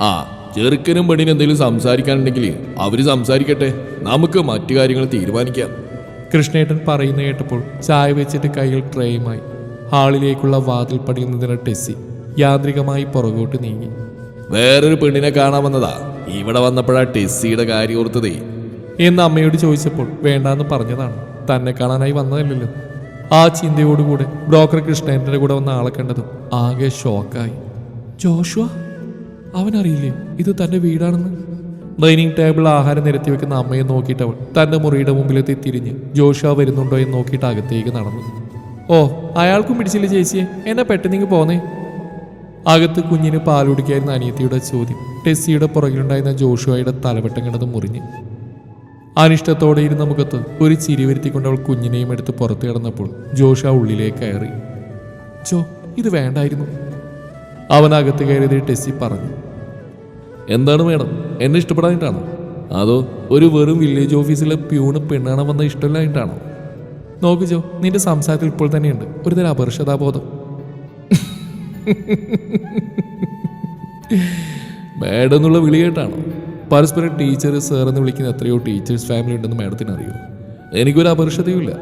ആ ചെറുക്കനും പെണ്ണിനും എന്തെങ്കിലും സംസാരിക്കാനുണ്ടെങ്കിൽ അവർ സംസാരിക്കട്ടെ. നമുക്ക് മറ്റു കാര്യങ്ങൾ തീരുമാനിക്കാം. കൃഷ്ണേട്ടൻ പറയുന്ന കേട്ടപ്പോൾ ചായ വെച്ചിട്ട് കൈകൾ ട്രെയുമായി ഹാളിലേക്കുള്ള വാതിൽ പടിയിൽ നിന്നിരുന്ന ടെസ്സി യാന്ത്രികമായി പുറകോട്ട് നീങ്ങി. വേറൊരു പെണ്ണിനെ കാണാൻ വന്നതാ. ഇവിടെ വന്നപ്പോഴാ ടെസ്സിയുടെ കാര്യം ഓർത്തതേ. എന്ന് അമ്മയോട് ചോദിച്ചപ്പോൾ വേണ്ടാന്ന് പറഞ്ഞതാണ്. തന്നെ കാണാനായി വന്നതല്ലല്ലോ. ആ ചിന്തയോടുകൂടെ ബ്രോക്കർ കൃഷ്ണേട്ടന്റെ കൂടെ വന്ന ആളെ കണ്ടതും ആകെ ഷോക്കായി ജോഷുവ? അവനറിയില്ലേ ഇത് തന്റെ വീടാണെന്ന്? ഡൈനിങ് ടേബിൾ ആഹാരം നിരത്തി വെക്കുന്ന അമ്മയെ നോക്കിയിട്ട് അവൾ തന്റെ മുറിയുടെ മുമ്പിലെത്തി തിരിഞ്ഞ് ജോഷ വരുന്നുണ്ടോ എന്ന് നോക്കിയിട്ട് അകത്തേക്ക് നടന്നു. ഓ അയാൾക്കും പിടിച്ചില്ല ചേച്ചിയെ? എന്നെ പെട്ടെന്നിങ്ങ് പോന്നേ. അകത്ത് കുഞ്ഞിന് പാലുടിക്കായിരുന്ന അനിയത്തിയുടെ ചോദ്യം ടെസ്സിയുടെ പുറകിലുണ്ടായിരുന്ന ജോഷുവയുടെ തലവട്ടം കിടന്ന് മുറിഞ്ഞ്. അനിഷ്ടത്തോടെ ഇരുന്ന മുഖത്ത് ഒരു ചിരി വരുത്തിക്കൊണ്ട് അവൾ കുഞ്ഞിനെയും എടുത്ത് പുറത്തു കിടന്നപ്പോൾ ജോഷ ഉള്ളിലേക്ക് കയറി. ജോ ഇത് വേണ്ടായിരുന്നു. അവൻ അകത്ത് കയറിയത് ടെസ്സി പറഞ്ഞു. എന്താണ് വേണം എന്നെ ഇഷ്ടപ്പെടാനായിട്ടാണോ അതോ ഒരു വെറും വില്ലേജ് ഓഫീസിലെ പ്യൂണ് പെണ്ണാണ് വന്ന ഇഷ്ടമില്ലായിട്ടാണോ നോക്ക് ജോ നിന്റെ സംസാരത്തിൽ ഇപ്പോൾ തന്നെയുണ്ട്. ഒരുതരം അപർഷതാബോധം മാഡം എന്നുള്ള വിളി കേട്ടാണോ? പരസ്പരം ടീച്ചർ സാർ എന്ന് വിളിക്കുന്ന എത്രയോ ടീച്ചേഴ്സ് ഫാമിലി ഉണ്ടെന്ന് മാഡത്തിന് അറിയോ എനിക്കൊരു അപർഷതയുമില്ല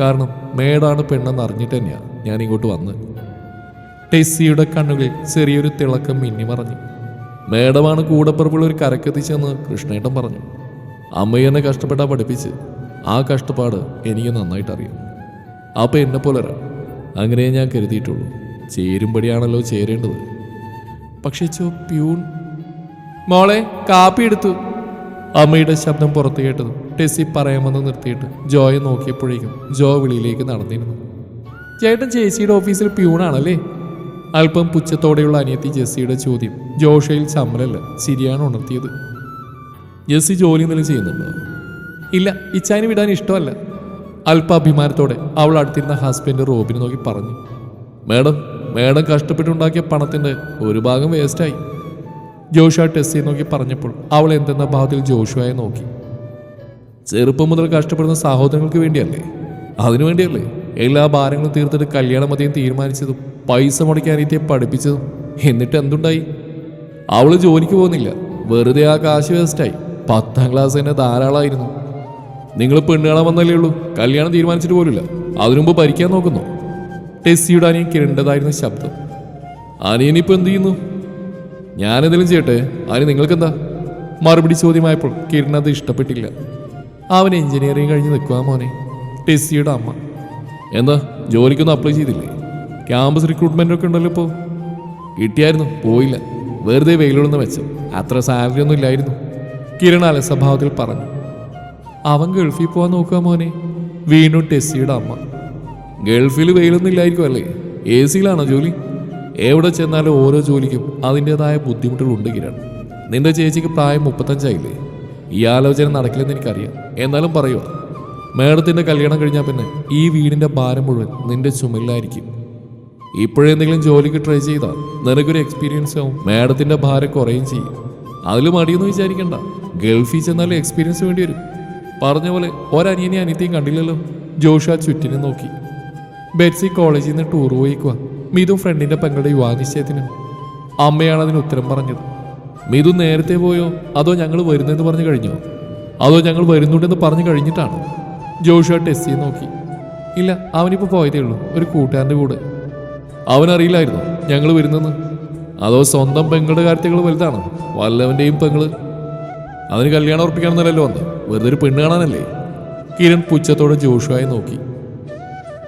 കാരണം മേഡാണ് പെണ്ണെന്ന് അറിഞ്ഞിട്ട് തന്നെയാണ് ഞാൻ ഇങ്ങോട്ട് വന്നത്. ടെസ്സിയുടെ കണ്ണുകൾ ചെറിയൊരു തിളക്കം മിന്നി പറഞ്ഞു മേഡമാണ് കൂടപ്പുറപ്പുള്ള ഒരു കരക്കെത്തിച്ചെന്ന് കൃഷ്ണേട്ടൻ പറഞ്ഞു. അമ്മയെന്നെ കഷ്ടപ്പെട്ടാ പഠിപ്പിച്ച്. ആ കഷ്ടപ്പാട് എനിക്ക് നന്നായിട്ട് അപ്പം എന്നെ പോലെ ഒരാൾ അങ്ങനെ ഞാൻ കരുതിയിട്ടുള്ളൂ. ചേരുമ്പടിയാണല്ലോ ചേരേണ്ടത്. പക്ഷേ ചോ പ്യൂൺ. മോളെ കാപ്പി എടുത്തു. അമ്മയുടെ ശബ്ദം പുറത്തു കേട്ടത് ടെസ്സി പറയാമെന്ന് നിർത്തിയിട്ട് ജോയെ നോക്കിയപ്പോഴേക്കും ജോ വിളിയിലേക്ക് നടന്നിരുന്നു. ചേട്ടൻ ചേച്ചിയുടെ ഓഫീസിൽ പ്യൂണാണല്ലേ? അല്പം പുച്ഛത്തോടെയുള്ള അനിയത്തി ജെസ്സിയുടെ ചോദ്യം ജോഷയിൽ ചമ്മലല്ല ശരിയാണ് ഉണർത്തിയത്. ജെസ്സി ജോലി എന്തെങ്കിലും ചെയ്യുന്നുണ്ടോ? ഇല്ല ഇച്ചാനി വിടാൻ ഇഷ്ടമല്ല. അല്പ അഭിമാനത്തോടെ അവൾ അടുത്തിരുന്ന ഹസ്ബൻഡ് റോബിനെ നോക്കി പറഞ്ഞു. മേഡം മേഡം കഷ്ടപ്പെട്ടുണ്ടാക്കിയ പണത്തിന്റെ ഒരു ഭാഗം വേസ്റ്റായി. ജോഷ ടെസ്സിയെ നോക്കി പറഞ്ഞപ്പോൾ അവൾ എന്തെന്ന ഭാവത്തിൽ ജോഷുവായി നോക്കി. ചെറുപ്പം മുതൽ കഷ്ടപ്പെടുന്ന സഹോദരങ്ങൾക്ക് വേണ്ടിയല്ലേ? അതിനു വേണ്ടിയല്ലേ? എല്ലാ ഭാരങ്ങളും തീർത്തിട്ട് കല്യാണം അധികം തീരുമാനിച്ചതും. പൈസ മുടക്കി പഠിപ്പിച്ചതും എന്നിട്ട് എന്തുണ്ടായി? അവൾ ജോലിക്ക് പോകുന്നില്ല. വെറുതെ ആ കാശ് വേസ്റ്റായി പത്താം ക്ലാസ് തന്നെ ധാരാളമായിരുന്നു നിങ്ങൾ പെണ്ണുകാണാൻ വന്നല്ലേ ഉള്ളൂ. കല്യാണം തീരുമാനിച്ചിട്ട് പോലില്ല അതിനുമുമ്പ് ഭരിക്കാൻ നോക്കുന്നു. ടെസ്സിയുടെ അനിയൻ കിരണ്ടതായിരുന്ന ശബ്ദം. അനിയനിപ്പോ എന്ത് ചെയ്യുന്നു? ഞാൻ ഞാനെന്തെങ്കിലും ചെയ്യട്ടെ? അതിന് നിങ്ങൾക്കെന്താ? മറുപടി ചോദ്യമായപ്പോൾ കിരൺ അത് ഇഷ്ടപ്പെട്ടില്ല. അവൻ എഞ്ചിനീയറിംഗ് കഴിഞ്ഞ് നിൽക്കുക മോനെ. ടെസ്സിയുടെ അമ്മ. എന്താ? ജോലിക്കൊന്നും അപ്ലൈ ചെയ്തില്ലേ? ക്യാമ്പസ് റിക്രൂട്ട്മെന്റ് ഒക്കെ ഉണ്ടല്ലോ ഇപ്പോ. കിട്ടിയായിരുന്നു പോയില്ല. വെറുതെ വെയിലൊന്ന് വെച്ചു അത്ര സാലറി ഒന്നും ഇല്ലായിരുന്നു. കിരൺ അലസഭാവത്തിൽ പറഞ്ഞു. അവൻ ഗൾഫിൽ പോവാൻ നോക്കുക മോനെ. വീണ്ടും ടെസ്സിയുടെ അമ്മ. ഗൾഫിൽ വെയിലൊന്നും ഇല്ലായിരിക്കും അല്ലേ? എ സിയിലാണോ ജോലി? എവിടെ ചെന്നാലും ഓരോ ജോലിക്കും അതിന്റെതായ ബുദ്ധിമുട്ടുകളുണ്ട് കിരൺ. നിന്റെ ചേച്ചിക്ക് പ്രായം മുപ്പത്തഞ്ചായില്ലേ? ഈ ആലോചന നടക്കില്ലെന്ന് എനിക്കറിയാം. എന്നാലും പറയുക മേഡത്തിന്റെ കല്യാണം കഴിഞ്ഞാൽ പിന്നെ ഈ വീടിന്റെ ഭാരം മുഴുവൻ നിന്റെ ചുമലിലായിരിക്കും. ഇപ്പോഴെന്തെങ്കിലും ജോലിക്ക് ട്രൈ ചെയ്താൽ നിനക്കൊരു എക്സ്പീരിയൻസ് ആവും. മാഡത്തിന്റെ ഭാരം കുറയും ചെയ്യും. അതിൽ മടിയൊന്നും വിചാരിക്കണ്ട. ഗൾഫിൽ ചെന്നാൽ എക്സ്പീരിയൻസ് വേണ്ടി വരും. പറഞ്ഞ പോലെ ഒരനിയനെ അനിയത്തെയും കണ്ടില്ലല്ലോ? ജോഷ ചുറ്റിനെ നോക്കി. ബെറ്റ്സി കോളേജിൽ നിന്ന് ടൂർ പോയിക്കുക മിതു ഫ്രണ്ടിന്റെ പെങ്ങളുടെ യുവാനിശ്ചയത്തിന് അമ്മയാണ് അതിന് ഉത്തരം പറഞ്ഞത്. മിതു നേരത്തെ പോയോ? അതോ ഞങ്ങൾ വരുന്നെന്ന് പറഞ്ഞു കഴിഞ്ഞോ? അതോ ഞങ്ങൾ വരുന്നുണ്ടെന്ന് പറഞ്ഞു കഴിഞ്ഞിട്ടാണ്? ജോഷ ടെസ്സിയെ നോക്കി. ഇല്ല അവനിപ്പോൾ പോയതേ ഉള്ളൂ. ഒരു കൂട്ടുകാരന്റെ കൂടെ. അവനറിയില്ലായിരുന്നു ഞങ്ങൾ വരുന്നെന്ന്. അതോ സ്വന്തം പെങ്ങളുടെ കാര്യത്തിൽ വലുതാണ് വല്ലവന്റെയും പെങ്ങൾ? അതിന് കല്യാണം ഉറപ്പിക്കണമെന്നല്ലോ വന്ന് വെറുതെ ഒരു പെണ്ണ് കാണാനല്ലേ? കിരൺ പുച്ഛത്തോടെ ജോഷുവായി നോക്കി.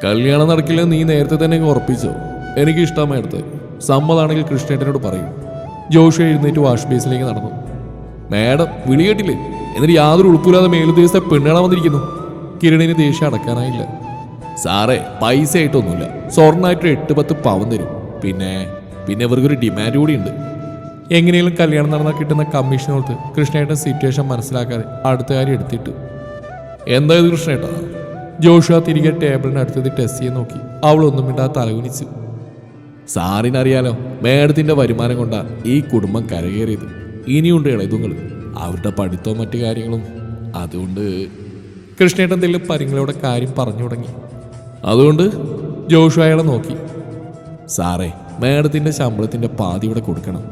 കല്യാണം നടക്കില്ല നീ നേരത്തെ തന്നെ ഉറപ്പിച്ചോ? എനിക്ക് ഇഷ്ടമായി എടുത്ത്. സമ്മതാണെങ്കിൽ കൃഷ്ണേട്ടനോട് പറയും. ജോഷു എഴുന്നേറ്റ് വാഷ് ബേസിലേക്ക് നടന്നു. മാഡം വിളി കേട്ടില്ലേ? എന്നിട്ട് യാതൊരു ഉൾപ്പില്ലാതെ മേലുദ്യോഗസ്ഥ പെണ്ണാണാൻ വന്നിരിക്കുന്നു. കിരണിന് ദേഷ്യം അടക്കാനായില്ല. സാറേ പൈസ ആയിട്ടൊന്നുമില്ല സ്വർണമായിട്ട് എട്ട് പത്ത് പവൻ തരും. പിന്നെ പിന്നെ ഇവർക്കൊരു ഡിമാൻഡ് കൂടി ഉണ്ട്. എങ്ങനെയും കല്യാണം നടന്നാൽ കിട്ടുന്ന കമ്മീഷനോട് കൃഷ്ണേട്ടൻ സിറ്റുവേഷൻ മനസ്സിലാക്കാതെ അടുത്ത കാര്യം എടുത്തിട്ട്. എന്താ ഇത് കൃഷ്ണേട്ടാ? ജോഷ തിരികെ ടേബിളിന് അടുത്തത് ടെസ്റ്റ് ചെയ്യാൻ നോക്കി. അവളൊന്നും മിണ്ടാതെ തലകുനിച്ചു സാറിനറിയാലോ മേഡത്തിന്റെ വരുമാനം കൊണ്ടാ ഈ കുടുംബം കരകയറിയത്. ഇനിയുണ്ട് ഇളയതുങ്ങൾ. അവരുടെ പഠിത്തവും മറ്റു കാര്യങ്ങളും. അതുകൊണ്ട് കൃഷ്ണേട്ടൻ തെല്ലും പരിങ്ങളോടെ കാര്യം പറഞ്ഞു തുടങ്ങി. അതുകൊണ്ട്? ജോഷു അയാളെ നോക്കി. സാറേ മേഡത്തിന്റെ ശമ്പളത്തിന്റെ പാതി ഇവിടെ കൊടുക്കണം.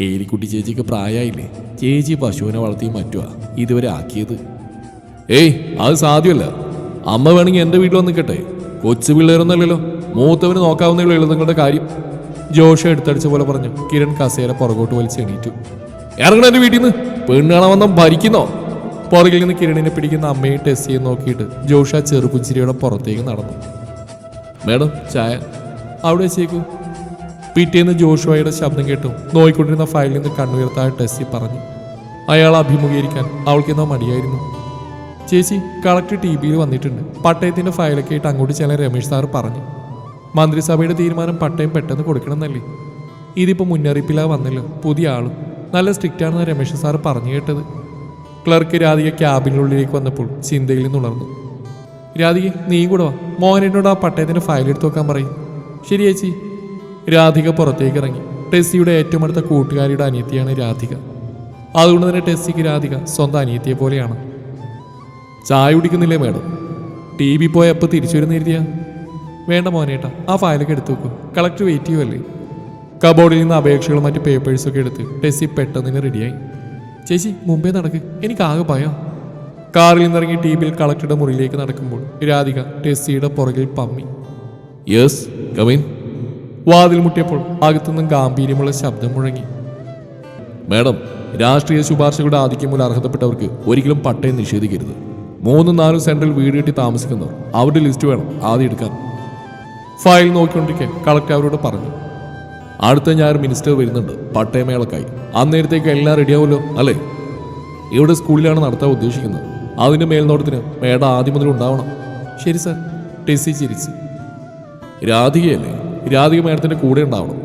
ഏലിക്കുട്ടി ചേച്ചിക്ക് പ്രായമായില്ലേ ചേച്ചി പശുവിനെ വളർത്തി മറ്റുവാ. ഇതുവരെ ആക്കിയത്. ഏയ് അത് സാധ്യമല്ല. അമ്മ വേണമെങ്കിൽ എന്റെ വീട്ടിൽ വന്ന് നിൽക്കട്ടെ കൊച്ചു പിള്ളേരൊന്നല്ലല്ലോ മൂത്തവന് നോക്കാവുന്നേ നിങ്ങളുടെ കാര്യം. ജോഷ എടുത്തടിച്ച പോലെ പറഞ്ഞു. കിരൺ കസേര പുറകോട്ട് വലിച്ച് എണീറ്റു. ഇറങ്ങണ എന്റെ വീട്ടിൽ നിന്ന്. പെണ്ണ് കാണാൻ വന്ന? ഭരിക്കുന്നോ? പുറകിൽ നിന്ന് കിരണിനെ പിടിക്കുന്ന അമ്മയെ ടെസ്റ്റ് ചെയ്ത് നോക്കിയിട്ട് ജോഷ ചെറുപുഞ്ചിരിയുടെ പുറത്തേക്ക് നടന്നു. മേഡം ചായ. അവിടെ വെച്ചേക്കൂ. പിറ്റേന്ന് ജോഷുവയുടെ ശബ്ദം കേട്ടു. നോയിക്കൊണ്ടിരുന്ന ഫയലിൽ നിന്ന് കണ്ണുയർത്തായ ടെസ്സി പറഞ്ഞു. അയാൾ അഭിമുഖീകരിക്കാൻ അവൾക്ക് അവൾക്കെന്തോ മടിയായിരുന്നു. ചേച്ചി കളക്ടർ ടി വിയിൽ വന്നിട്ടുണ്ട്. പട്ടയത്തിന്റെ ഫയലൊക്കെ ആയിട്ട് അങ്ങോട്ട് ചെല്ലാൻ രമേശ് സാറ് പറഞ്ഞു. മന്ത്രിസഭയുടെ തീരുമാനം പട്ടയം പെട്ടെന്ന് കൊടുക്കണമെന്നല്ലേ? ഇതിപ്പോൾ മുന്നറിയിപ്പില്ലാതെ വന്നല്ലോ. പുതിയ ആളും. നല്ല സ്ട്രിക്റ്റ് ആണെന്ന് രമേശ് സാറ് പറഞ്ഞു കേട്ടത്. ക്ലർക്ക് രാധിക ക്യാബിനുള്ളിലേക്ക് വന്നപ്പോൾ ചിന്തയിൽ നിന്നുണർന്നു രാധിക നീ കൂടെ വാ. മോഹനോട് ആ പട്ടയത്തിന്റെ ഫയൽ എടുത്തു വെക്കാൻ പറയും. ശരി ചേച്ചി. രാധിക പുറത്തേക്ക് ഇറങ്ങി. ടെസ്സിയുടെ ഏറ്റവും അടുത്ത കൂട്ടുകാരിയുടെ അനിയത്തിയാണ് രാധിക. അതുകൊണ്ട് തന്നെ ടെസ്സിക്ക് രാധിക സ്വന്തം അനിയത്തിയെ പോലെയാണ്. ചായ കുടിക്കുന്നില്ലേ മേഡം? ടി വി പോയ തിരിച്ചു വരുന്ന എഴുതിയാ വേണ്ട മോനേട്ടാ ആ ഫയലൊക്കെ എടുത്തു വെക്കും. കളക്ടർ വെയിറ്റ് ചെയ്യുമല്ലേ കബോർഡിൽ നിന്ന് അപേക്ഷകളും മറ്റ് പേപ്പേഴ്സൊക്കെ എടുത്ത് ടെസ്സി പെട്ടെന്ന് റെഡിയായി ചേച്ചി മുമ്പേ നടക്ക്. എനിക്ക് ആകെ ഭയം. കാറിൽ നിന്നിറങ്ങി ടി വിയിൽ കളക്ടറുടെ മുറിയിലേക്ക് നടക്കുമ്പോൾ രാധിക ടെസ്സിയുടെ പുറകിൽ പമ്മി. യെസ് കമിൻ വാതിൽ മുട്ടിയപ്പോൾ അകത്തുനിന്നും ഗാംഭീര്യമുള്ള ശബ്ദം മുഴങ്ങി. മേഡം രാഷ്ട്രീയ ശുപാർശകളുടെ ആധിക്യം മൂലം അർഹതപ്പെട്ടവർക്ക് ഒരിക്കലും പട്ടയം നിഷേധിക്കരുത്. മൂന്നും നാലും സെൻട്രൽ വീട് കെട്ടി താമസിക്കുന്നവർ അവരുടെ ലിസ്റ്റ് വേണം ആദ്യം എടുക്കാൻ. ഫയൽ നോക്കിക്കൊണ്ടിരിക്കെ കളക്ടർ അവരോട് പറഞ്ഞു. അടുത്ത ഞായർ മിനിസ്റ്റർ വരുന്നുണ്ട് പട്ടയമേളക്കായി. അന്നേരത്തേക്ക് എല്ലാം റെഡിയാവുമല്ലോ അല്ലേ? ഇവിടെ സ്കൂളിലാണ് നടത്താൻ ഉദ്ദേശിക്കുന്നത്. അതിന്റെ മേൽനോട്ടത്തിന് മേഡം ആദ്യം മുതൽ ഉണ്ടാവണം. ശരി സാർ. ടെസി ചിരിച്ച്. രാധികയല്ലേ? രാധിക മേഡത്തിന്റെ കൂടെ ഉണ്ടാവണം.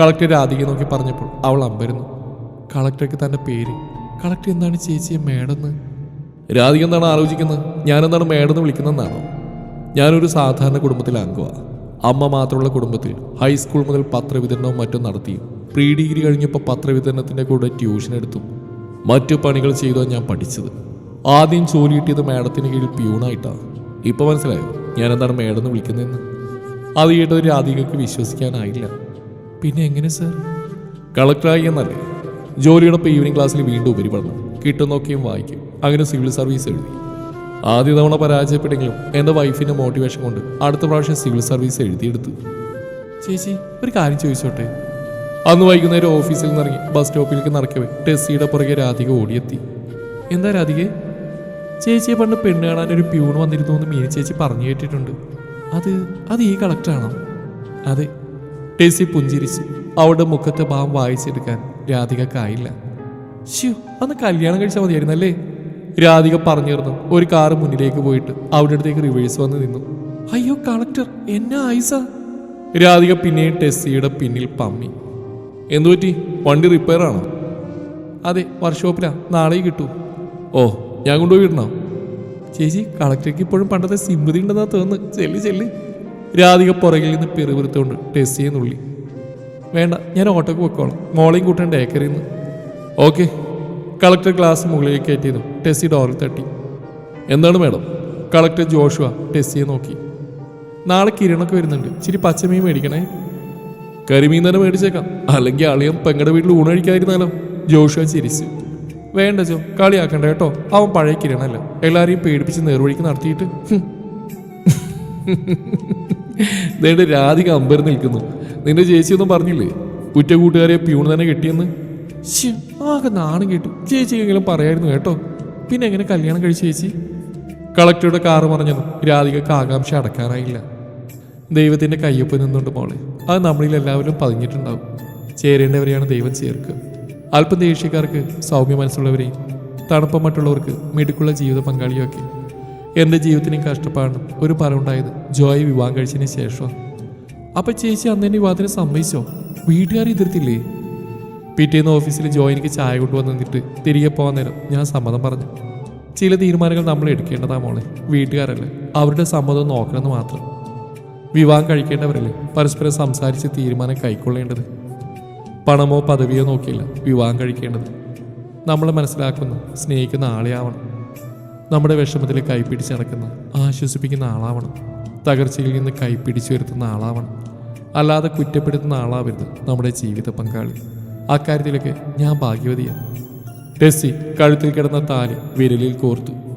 കളക്ടർ രാധിക നോക്കി പറഞ്ഞപ്പോൾ അവൾ അമ്പരുന്നു. കളക്ടർക്ക് തന്റെ പേര്. കളക്ടർ എന്താണ് ചേച്ചിയെ മേഡെന്ന്? രാധിക എന്താണ് ആലോചിക്കുന്നത്? ഞാനെന്താണ് മേഡെന്ന് വിളിക്കുന്നതെന്നാണോ? ഞാനൊരു സാധാരണ കുടുംബത്തിലെ അംഗമാണ് അമ്മ മാത്രമുള്ള കുടുംബത്തിൽ ഹൈസ്കൂൾ മുതൽ പത്രവിതരണവും മറ്റും നടത്തി. പ്രീ ഡിഗ്രി കഴിഞ്ഞപ്പോൾ പത്രവിതരണത്തിന്റെ കൂടെ ട്യൂഷൻ എടുത്തു. മറ്റു പണികൾ ചെയ്തോ ഞാൻ പഠിച്ചത്. ആദ്യം ജോലി കിട്ടിയത് മേഡത്തിന് കീഴിൽ പ്യൂണായിട്ടാണ്. ഇപ്പോൾ മനസ്സിലായോ? ഞാൻ എന്താണ് എന്ന് വിളിക്കുന്നതെന്ന്? അത് കേട്ടത് രാധികക്ക് വിശ്വസിക്കാനായില്ല. പിന്നെ എങ്ങനെ സർ? കളക്ടറായി എന്നല്ലേ? ജോലിയോടൊപ്പം ഈവനിങ് ക്ലാസ്സിൽ വീണ്ടും ഉപരിപഠനം. കിട്ടുന്നൊക്കെയും വായിക്കും. അങ്ങനെ സിവിൽ സർവീസ് എഴുതി. ആദ്യ തവണ പരാജയപ്പെട്ടെങ്കിലും എന്റെ വൈഫിന്റെ മോട്ടിവേഷൻ കൊണ്ട് അടുത്ത പ്രാവശ്യം സിവിൽ സർവീസ് എഴുതിയെടുത്തു. ചേച്ചി ഒരു കാര്യം ചോദിച്ചോട്ടെ? അന്ന് വൈകുന്നേരം ഓഫീസിൽ നിന്ന് ഇറങ്ങി ബസ് സ്റ്റോപ്പിലേക്ക് നടക്കവേ ടെസ്സിയുടെ പുറകെ രാധിക ഓടിയെത്തി. എന്താ രാധികെ? ചേച്ചിയെ പണ്ട് പെണ്ണ് കാണാൻ ഒരു പ്യൂൺ വന്നിരുന്നു എന്ന് മീന ചേച്ചി പറഞ്ഞു കേട്ടിട്ടുണ്ട്. അത് അത് ഈ കളക്ടറാണോ അതെ. ടെസി പുഞ്ചിരിച്ച് അവളുടെ മുഖത്തെ ഭാവം വായിച്ചെടുക്കാൻ രാധികക്കായില്ല ഷ്യൂ അന്ന് കല്യാണം കഴിച്ചാൽ മതിയായിരുന്നല്ലേ? രാധിക പറഞ്ഞിരുന്നു ഒരു കാറ് മുന്നിലേക്ക് പോയിട്ട് അവിടെ അടുത്തേക്ക് റിവേഴ്സ് വന്ന് നിന്നു. അയ്യോ കളക്ടർ എന്നാ ആയിസ. രാധിക പിന്നെയും ടെസ്സിയുടെ പിന്നിൽ പമ്മി. എന്തുപറ്റി വണ്ടി റിപ്പയർ ആണോ? അതെ വർക്ക്ഷോപ്പിലാ നാളെ കിട്ടൂ. ഓ ഞാൻ കൊണ്ടുപോയി വിടണോ? ചേച്ചി കളക്ടർക്ക് ഇപ്പോഴും പണ്ടത്തെ സിമ്പതി ഉണ്ടെന്നാ തോന്നുന്നു. ചെല്ലി ചെല്ലി. രാധിക പുറകിൽ നിന്ന് പെറുപിറുത്തോണ്ട് ടെസ്റ്റ് ചെയ്യുന്നുള്ളി വേണ്ട ഞാൻ ഓട്ടോക്ക് പൊയ്ക്കോളാം മോളെയും കൂട്ടേണ്ട ഏക്കറിൽ നിന്ന് ഓക്കെ. കളക്ടർ ഗ്ലാസ് മുകളിലേക്ക് കയറ്റിയതും ടെസ്സി ഡോറിൽ തട്ടി. എന്താണ് മേഡം? കളക്ടർ ജോഷുവ ടെസ്സിയെ നോക്കി. നാളെ കിരണൊക്കെ വരുന്നുണ്ട്. ഇച്ചിരി പച്ചമീൻ മേടിക്കണേ. കരിമീൻ തന്നെ മേടിച്ചേക്കാം. അല്ലെങ്കിൽ അളിയൻ പെങ്ങടെ വീട്ടിൽ ഊണ് കഴിക്കാതിരുന്നാലോ? ജോഷുവ ചിരിച്ചു. വേണ്ട ജോ കളിയാക്കണ്ട കേട്ടോ. അവൻ പഴയ കിരണല്ല. എല്ലാരെയും പേടിപ്പിച്ച് നേർവഴിക്ക് നടത്തിയിട്ട്. നേടെ രാധിക അമ്പരം നിൽക്കുന്നു. നിന്റെ ചേച്ചിയൊന്നും പറഞ്ഞില്ലേ? കുറ്റ കൂട്ടുകാരെ പ്യൂൺ തന്നെ കെട്ടിയെന്ന്? ആകെ നാണം കേട്ടു. ചേച്ചിയെങ്കിലും പറയായിരുന്നു കേട്ടോ. പിന്നെ എങ്ങനെ കല്യാണം കഴിച്ചു ചേച്ചി? കളക്ടറുടെ കാറ് പറഞ്ഞതും രാധികക്ക് ആകാംക്ഷ അടക്കാനായില്ല ദൈവത്തിന്റെ കയ്യൊപ്പ് നിന്നുണ്ട് മോളെ. അത് നമ്മളിൽ എല്ലാവരും പതിഞ്ഞിട്ടുണ്ടാവും. ചേരേണ്ടവരെയാണ് ദൈവം ചേർക്കുക. അല്പം ദേഷ്യക്കാർക്ക് സൗമ്യ മനസ്സുള്ളവരെയും തണുപ്പം മറ്റുള്ളവർക്ക് മിടുക്കുള്ള ജീവിത പങ്കാളിയൊക്കെ. എന്റെ ജീവിതത്തിനും കഷ്ടപ്പാടും ഒരു ഫലമുണ്ടായത് ജോയ് വിവാഹം കഴിച്ചതിന് ശേഷം അപ്പം ചേച്ചി അന്ന് എന്നെ വിവാഹത്തിന് സമ്മതിച്ചോ? വീട്ടുകാർ എതിർത്തില്ലേ? പിറ്റേന്ന് ഓഫീസിൽ ജോയ് എനിക്ക് ചായ കൊണ്ടുവന്ന് നിന്നിട്ട് തിരികെ പോകാൻ നേരം ഞാൻ സമ്മതം പറഞ്ഞു. ചില തീരുമാനങ്ങൾ നമ്മൾ എടുക്കേണ്ടതാ മോളെ വീട്ടുകാരല്ലേ? അവരുടെ സമ്മതം നോക്കണമെന്ന് മാത്രം. വിവാഹം കഴിക്കേണ്ടവരല്ലേ? പരസ്പരം സംസാരിച്ച് തീരുമാനം കൈക്കൊള്ളേണ്ടത്? പണമോ പദവിയോ നോക്കിയില്ല. വിവാഹം കഴിക്കേണ്ടത്. നമ്മൾ മനസ്സിലാക്കുന്ന സ്നേഹിക്കുന്ന ആളെയാവണം. നമ്മുടെ വിഷമത്തിൽ കൈപ്പിടിച്ച് നടക്കുന്ന ആശ്വസിപ്പിക്കുന്ന ആളാവണം. തകർച്ചയിൽ നിന്ന് കൈപ്പിടിച്ചു വരുത്തുന്ന ആളാവണം. അല്ലാതെ കുറ്റപ്പെടുത്തുന്ന ആളാവരുത് നമ്മുടെ ജീവിത പങ്കാളി. അക്കാര്യത്തിലൊക്കെ ഞാൻ ഭാഗ്യവതിയാണ്. ടെസ്സി കഴുത്തിൽ കിടന്ന താലി വിരലിൽ കോർത്തു.